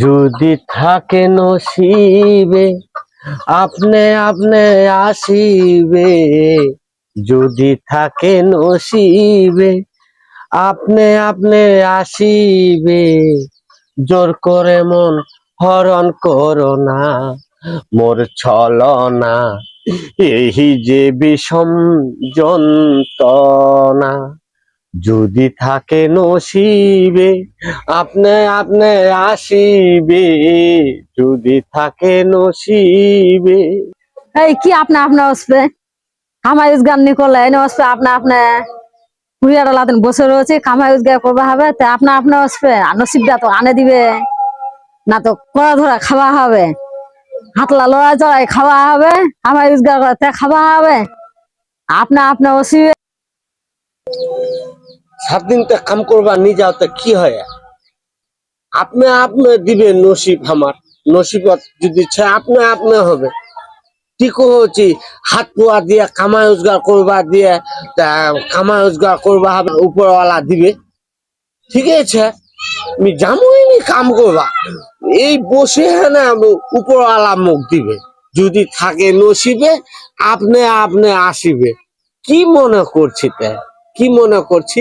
যদি থাকে নসিবে, আপনি আপনি আসিবে। যদি থাকে নসিবে, আপনি আপনি আসিবে। জোর করে মন হরণ করো না, মোর ছলনা, এই যে বিষম যন্ত্রণা। যদি থাকে নসিবে, আপনি আপনি আসিবে। যদি থাকে নসিবে। এই কি আপনা আপনা আসবে কামাই রোজগার নিকলে এনে আসবে আপনা আপনা? বসে রয়েছে কামাই রোজগার করবা হবে, তা আপনা আপনা আসবে আর নসিবটা তো আনে দিবে। না তো কড়া ধরা খাওয়া হবে। হাতলা লড়াই চড়াই খাওয়া হবে কামাই রোজগার করে তে খাওয়া হবে। আপনা আপনা আসিবে সাত দিন তো কাম করবা নি যাও তো কি হয়? আপনি আপনি দিবেন নসিব আমার। নসিবত যদি চাই আপনি আপনি হবে। ঠিক হচ্ছে হাত পোয়া দিয়ে কামাই রোজগার করবা দিয়ে কামাই রোজগার করবা হবে উপরওয়ালা দিবে। ঠিক আছে? আমি জামুই নি কাম করবা। এই বসে হ্যাঁ না উপরওয়ালা মুখ দিবে। যদি থাকে নসিবে, আপনি আপনি আসিবে। কি মনে করছি তা? কি মনে করছি?